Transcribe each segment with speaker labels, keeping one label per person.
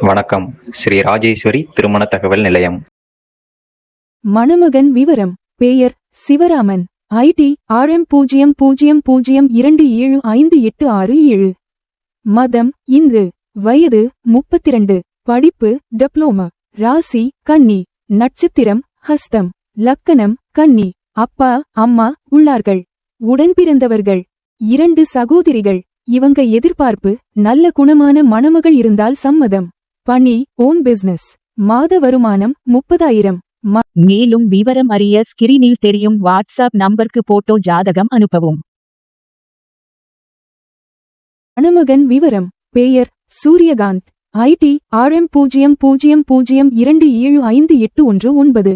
Speaker 1: வணக்கம். ஸ்ரீ ராஜேஸ்வரி திருமண தகவல் நிலையம்.
Speaker 2: மணமகன் விவரம். பெயர் சிவராமன். ஐடி ஆர்எம் பூஜ்ஜியம் பூஜ்ஜியம் பூஜ்ஜியம் இரண்டு ஏழு ஐந்து எட்டு ஆறு ஏழு. மதம் இந்து. வயது முப்பத்திரண்டு. படிப்பு டிப்ளோமா. ராசி கன்னி. நட்சத்திரம் ஹஸ்தம். லக்கணம் கன்னி. அப்பா அம்மா உள்ளார்கள். உடன்பிறந்தவர்கள் இரண்டு சகோதரிகள். இவங்க எதிர்பார்ப்பு நல்ல குணமான மணமகள் இருந்தால் சம்மதம். பணி ஓன் பிசினஸ் மாத வருமானம் முப்பதாயிரம்.
Speaker 3: மேலும் விவரம் அறிய ஸ்கிரீனில் தெரியும் வாட்ஸ்அப் நம்பருக்கு போட்டோ ஜாதகம் அனுப்பவும்.
Speaker 2: மணமகன் விவரம் பெயர் சூரியகாந்த். ஐடி ஆர்எம் பூஜ்ஜியம் பூஜ்ஜியம் பூஜ்ஜியம் இரண்டு ஏழு ஐந்து எட்டு ஒன்று ஒன்பது.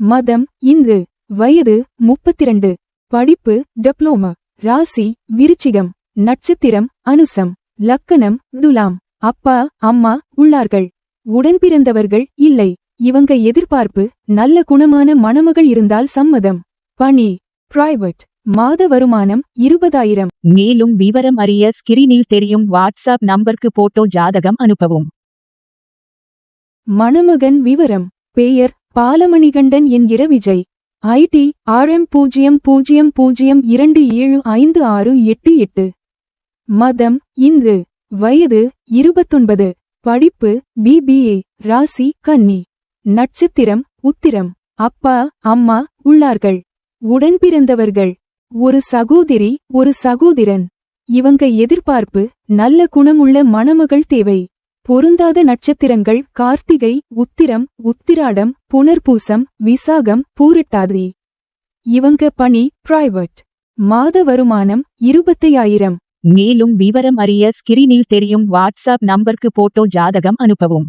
Speaker 2: மதம் இந்து. வயது முப்பத்திரண்டு. படிப்பு டிப்ளோமா ராசி விருச்சிகம். நட்சத்திரம் அனுசம். லக்கணம் துலாம். அப்பா அம்மா உள்ளார்கள். உடன்பிறந்தவர்கள் இல்லை. இவங்க எதிர்பார்ப்பு நல்ல குணமான மணமகள் இருந்தால் சம்மதம். பணி பிரைவேட் மாத வருமானம் இருபதாயிரம்.
Speaker 3: மேலும் விவரம் அறிய ஸ்கிரீனில் தெரியும் வாட்ஸ்அப் நம்பருக்கு போட்டோ ஜாதகம் அனுப்பவும்.
Speaker 2: மணமகன் விவரம் பெயர் பாலமணிகண்டன் என்கிற விஜய். ஐடி ஆர்எம் பூஜ்ஜியம் பூஜ்ஜியம் பூஜ்ஜியம் இரண்டு ஏழு ஐந்து ஆறு எட்டு எட்டு. மதம் இந்து. வயது இருபத்தொன்பது. படிப்பு பிபிஏ ராசி கன்னி. நட்சத்திரம் உத்திரம். அப்பா அம்மா உள்ளார்கள். உடன்பிறந்தவர்கள் ஒரு சகோதரி ஒரு சகோதரன். இவங்க எதிர்பார்ப்பு நல்ல குணமுள்ள மணமகள் தேவை. பொருந்தாத நட்சத்திரங்கள் கார்த்திகை உத்திரம் உத்திராடம் புனர்பூசம் விசாகம் பூரட்டாதி. இவங்க பணி பிரைவட் மாத வருமானம் இருபத்தையாயிரம்.
Speaker 3: மேலும் விவரம் அறிய ஸ்கிரீனில் தெரியும் வாட்ஸ்அப் நம்பருக்கு போட்டோ ஜாதகம் அனுப்பவும்.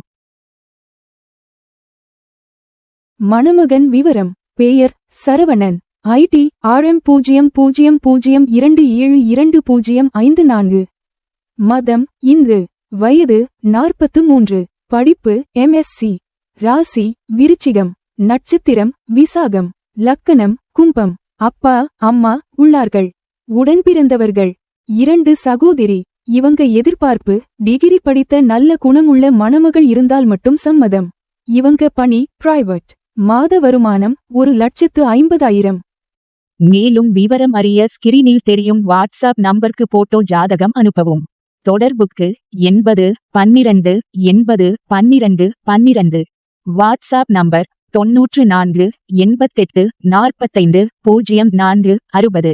Speaker 2: மணமகன் விவரம் பெயர் சரவணன். ஐடி ஆர்எம் பூஜ்ஜியம் பூஜ்ஜியம் பூஜ்ஜியம் இரண்டு ஏழு இரண்டு பூஜ்ஜியம் ஐந்து நான்கு. மதம் இந்து. வயது நாற்பத்து மூன்று. படிப்பு எம்எஸ்சி ராசி விருச்சிகம். நட்சத்திரம் விசாகம். லக்கணம் கும்பம். அப்பா அம்மா உள்ளார்கள். உடன்பிறந்தவர்கள் இரண்டு சகோதரி இவங்க எதிர்பார்ப்பு டிகிரி படித்த நல்ல குணமுள்ள மணமகள் இருந்தால் மட்டும் சம்மதம். இவங்க பணி பிரைவட் மாத வருமானம் ஒரு லட்சத்து ஐம்பதாயிரம்.
Speaker 3: மேலும் விவரம் அறிய ஸ்கிரீனில் தெரியும் வாட்ஸ்அப் நம்பருக்கு போட்டோ ஜாதகம் அனுப்பவும். தொடர்புக்கு எண்பது பன்னிரண்டு எண்பது பன்னிரண்டு பன்னிரண்டு. வாட்ஸ்அப் நம்பர் தொன்னூற்று நான்கு எண்பத்தெட்டு நாற்பத்தைந்து பூஜ்ஜியம் நான்கு அறுபது.